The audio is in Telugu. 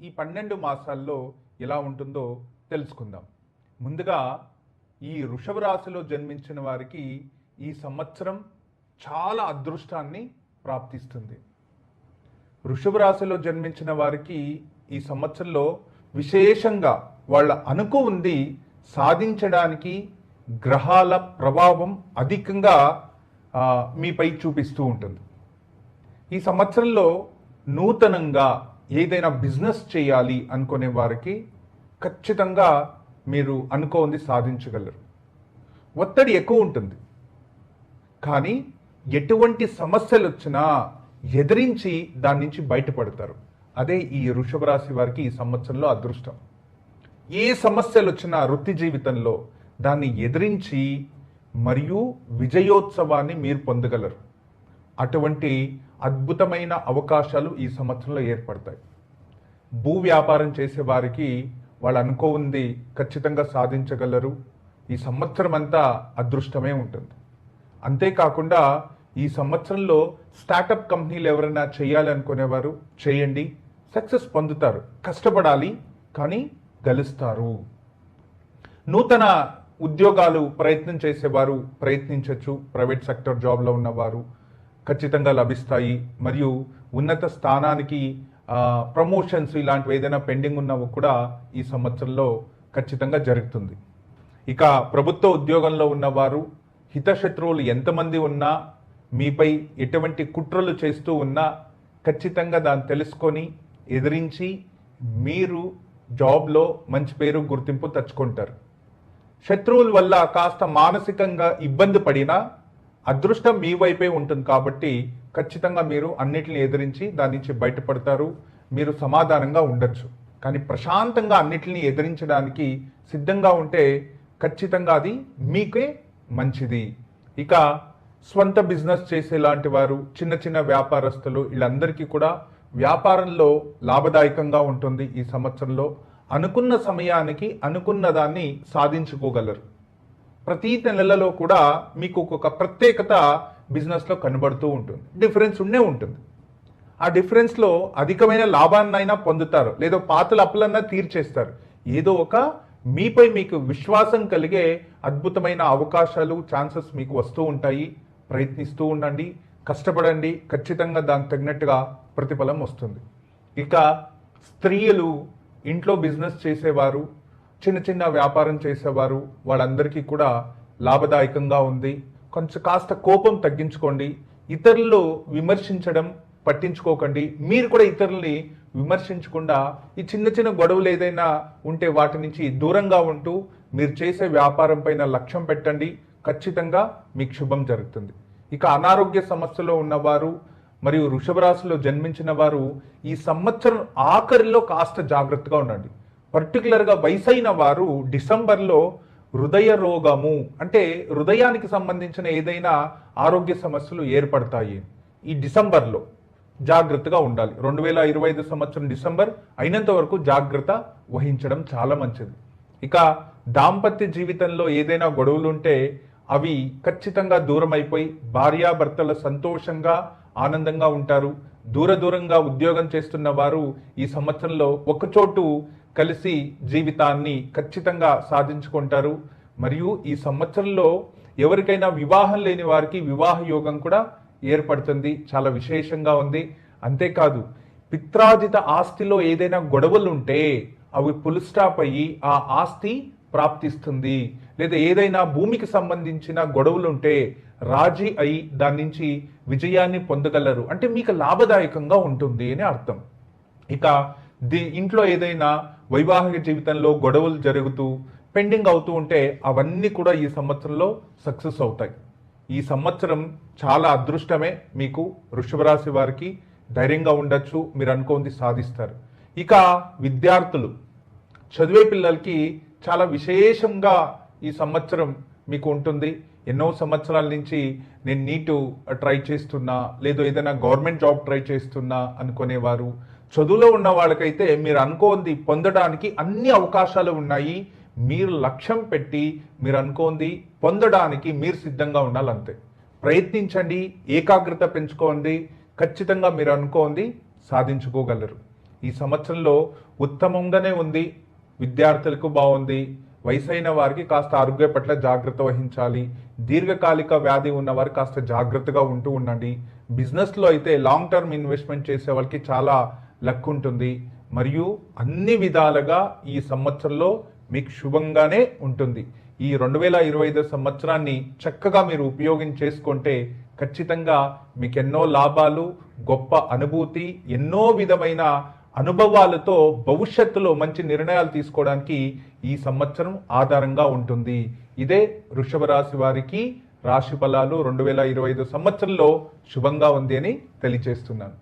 ఈ పన్నెండు మాసాల్లో ఎలా ఉంటుందో తెలుసుకుందాం. ముందుగా ఈ వృషభ రాశిలో జన్మించిన వారికి ఈ సంవత్సరం చాలా అదృష్టాన్ని ప్రాప్తిస్తుంది. వృషభ రాశిలో జన్మించిన వారికి ఈ సంవత్సరంలో విశేషంగా వాళ్ళ అనుకు ఉంది సాధించడానికి గ్రహాల ప్రభావం అధికంగా మీపై చూపిస్తూ ఉంటుంది. ఈ సంవత్సరంలో నూతనంగా ఏదైనా బిజినెస్ చేయాలి అనుకునే వారికి ఖచ్చితంగా మీరు అనుకోంది సాధించగలరు. ఒత్తిడి ఎక్కువ ఉంటుంది. కానీ ఎటువంటి సమస్యలు వచ్చినా ఎదిరించి దాని నుంచి బయటపడతారు. అదే ఈ వృషభ రాశి వారికి ఈ సంవత్సరంలో అదృష్టం. ఏ సమస్యలు వచ్చినా వృత్తి జీవితంలో దాన్ని ఎదిరించి మరియు విజయోత్సవాన్ని మీరు పొందగలరు. అటువంటి అద్భుతమైన అవకాశాలు ఈ సంవత్సరంలో ఏర్పడతాయి. భూ వ్యాపారం చేసే వారికి వాళ్ళు అనుకోంది ఖచ్చితంగా సాధించగలరు. ఈ సంవత్సరం అంతా అదృష్టమే ఉంటుంది. అంతేకాకుండా ఈ సంవత్సరంలో స్టార్టప్ కంపెనీలు ఎవరైనా చేయాలనుకునేవారు చేయండి సక్సెస్ పొందుతారు. కష్టపడాలి కానీ గెలుస్తారు. నూతన ఉద్యోగాలు ప్రయత్నం చేసేవారు ప్రయత్నించవచ్చు ప్రైవేట్ సెక్టర్ జాబ్లో ఉన్నవారు. ఖచ్చితంగా లభిస్తాయి. మరియు ఉన్నత స్థానానికి ప్రమోషన్స్ ఇలాంటివి ఏదైనా పెండింగ్ ఉన్నవి కూడా ఈ సంవత్సరంలో ఖచ్చితంగా జరుగుతుంది. ఇక ప్రభుత్వ ఉద్యోగంలో ఉన్నవారు హితశత్రువులు ఎంతమంది ఉన్నా మీపై ఎటువంటి కుట్రలు చేస్తూ ఉన్నా ఖచ్చితంగా దాన్ని తెలుసుకొని ఎదిరించి మీరు జాబ్లో మంచి పేరు గుర్తింపు తెచ్చుకుంటారు. శత్రువుల వల్ల కాస్త మానసికంగా ఇబ్బంది పడినా అదృష్టం మీ వైపే ఉంటుంది కాబట్టి ఖచ్చితంగా మీరు అన్నిటిని ఎదిరించి దాని నుంచి బయటపడతారు. మీరు సమాధానంగా ఉండొచ్చు. కానీ ప్రశాంతంగా అన్నిటిని ఎదిరించడానికి సిద్ధంగా ఉంటే ఖచ్చితంగా అది మీకే మంచిది. ఇక స్వంత బిజినెస్ చేసేలాంటి వారు చిన్న చిన్న వ్యాపారస్తులు వీళ్ళందరికీ కూడా వ్యాపారంలో లాభదాయకంగా ఉంటుంది ఈ సంవత్సరంలో. అనుకున్న సమయానికి అనుకున్న దాన్ని సాధించుకోగలరు. ప్రతి నెలలో కూడా మీకు ఒక్కొక్క ప్రత్యేకత బిజినెస్లో కనబడుతూ ఉంటుంది. డిఫరెన్స్ ఉండే ఉంటుంది. ఆ డిఫరెన్స్లో అధికమైన లాభాన్నైనా పొందుతారు. లేదా పాతల అప్పులన్నా తీర్చేస్తారు. ఏదో ఒక మీపై మీకు విశ్వాసం కలిగే అద్భుతమైన అవకాశాలు ఛాన్సెస్ మీకు వస్తూ ఉంటాయి. ప్రయత్నిస్తూ ఉండండి. కష్టపడండి. ఖచ్చితంగా దానికి తగినట్టుగా ప్రతిఫలం వస్తుంది. ఇక స్త్రీలు ఇంట్లో బిజినెస్ చేసేవారు చిన్న చిన్న వ్యాపారం చేసేవారు. వాళ్ళందరికీ కూడా లాభదాయకంగా ఉంది. కొంచెం కాస్త కోపం తగ్గించుకోండి. ఇతరులు విమర్శించడం పట్టించుకోకండి. మీరు కూడా ఇతరుల్ని విమర్శించకుండా ఈ చిన్న చిన్న గొడవలు ఏదైనా ఉంటే వాటి నుంచి దూరంగా ఉంటూ మీరు చేసే వ్యాపారం పైన లక్ష్యం పెట్టండి. ఖచ్చితంగా మీకు శుభం జరుగుతుంది. ఇక అనారోగ్య సమస్యలో ఉన్నవారు మరియు వృషభ రాశిలో జన్మించిన వారు ఈ సంవత్సరం ఆఖరిలో కాస్త జాగ్రత్తగా ఉండండి. పర్టికులర్గా వయసైన వారు డిసెంబర్లో హృదయ రోగము అంటే హృదయానికి సంబంధించిన ఏదైనా ఆరోగ్య సమస్యలు ఏర్పడతాయి ఈ డిసెంబర్లో. జాగ్రత్తగా ఉండాలి. రెండు వేల ఇరవై ఐదు సంవత్సరం డిసెంబర్ అయినంత వరకు జాగ్రత్త వహించడం చాలా మంచిది. ఇక దాంపత్య జీవితంలో ఏదైనా గొడవలు ఉంటే అవి ఖచ్చితంగా దూరం అయిపోయి భార్యాభర్తల సంతోషంగా ఆనందంగా ఉంటారు. దూర దూరంగా ఉద్యోగం చేస్తున్న వారు ఈ సంవత్సరంలో ఒకచోటు కలిసి జీవితాన్ని ఖచ్చితంగా సాధించుకుంటారు. మరియు ఈ సంవత్సరంలో ఎవరికైనా వివాహం లేని వారికి వివాహ యోగం కూడా ఏర్పడుతుంది. చాలా విశేషంగా ఉంది. అంతేకాదు పిత్రాజిత ఆస్తిలో ఏదైనా గొడవలు ఉంటే అవి పులుస్టాప్ అయ్యి ఆ ఆస్తి ప్రాప్తిస్తుంది. లేదా ఏదైనా భూమికి సంబంధించిన గొడవలుంటే రాజీ అయి దాని నుంచి విజయాన్ని పొందగలరు. అంటే మీకు లాభదాయకంగా ఉంటుంది అని అర్థం. ఇక ది ఇంట్లో ఏదైనా వైవాహిక జీవితంలో గొడవలు జరుగుతూ పెండింగ్ అవుతూ ఉంటే అవన్నీ కూడా ఈ సంవత్సరంలో సక్సెస్ అవుతాయి. ఈ సంవత్సరం చాలా అదృష్టమే మీకు వృషభరాశి వారికి ధైర్యంగా ఉండొచ్చు మీరు అనుకోంది సాధిస్తారు. ఇక విద్యార్థులు చదివే పిల్లలకి చాలా విశేషంగా ఈ సంవత్సరం మీకు ఉంటుంది. ఎన్నో సంవత్సరాల నుంచి నేను నీటు ట్రై చేస్తున్నా లేదో ఏదైనా గవర్నమెంట్ జాబ్ ట్రై చేస్తున్నా అనుకునేవారు. చదువులో ఉన్న వాళ్ళకైతే మీరు అనుకోంది పొందడానికి అన్ని అవకాశాలు ఉన్నాయి. మీరు లక్ష్యం పెట్టి మీరు అనుకోంది పొందడానికి మీరు సిద్ధంగా ఉండాలంతే. ప్రయత్నించండి ఏకాగ్రత పెంచుకోండి ఖచ్చితంగా మీరు అనుకోంది సాధించుకోగలరు. ఈ సంవత్సరంలో ఉత్తమంగానే ఉంది విద్యార్థులకు బాగుంది వయసైన వారికి కాస్త ఆరోగ్య పట్ల జాగ్రత్త వహించాలి దీర్ఘకాలిక వ్యాధి ఉన్నవారు కాస్త జాగ్రత్తగా ఉంటూ ఉండండి. బిజినెస్లో అయితే లాంగ్ టర్మ్ ఇన్వెస్ట్మెంట్ చేసే వాళ్ళకి చాలా లక్ ఉంటుంది మరియు అన్ని విధాలుగా ఈ సంవత్సరంలో మీకు శుభంగానే ఉంటుంది. ఈ రెండు వేల ఇరవై ఐదు సంవత్సరాన్ని చక్కగా మీరు ఉపయోగం చేసుకుంటే ఖచ్చితంగా మీకు ఎన్నో లాభాలు గొప్ప అనుభూతి ఎన్నో విధమైన అనుభవాలతో భవిష్యత్తులో మంచి నిర్ణయాలు తీసుకోవడానికి ఈ సంవత్సరం ఆధారంగా ఉంటుంది. ఇదే వృషభ రాశి వారికి రాశి ఫలాలు రెండు వేల ఇరవై ఐదు సంవత్సరంలో శుభంగా ఉంది అని తెలియజేస్తున్నాను.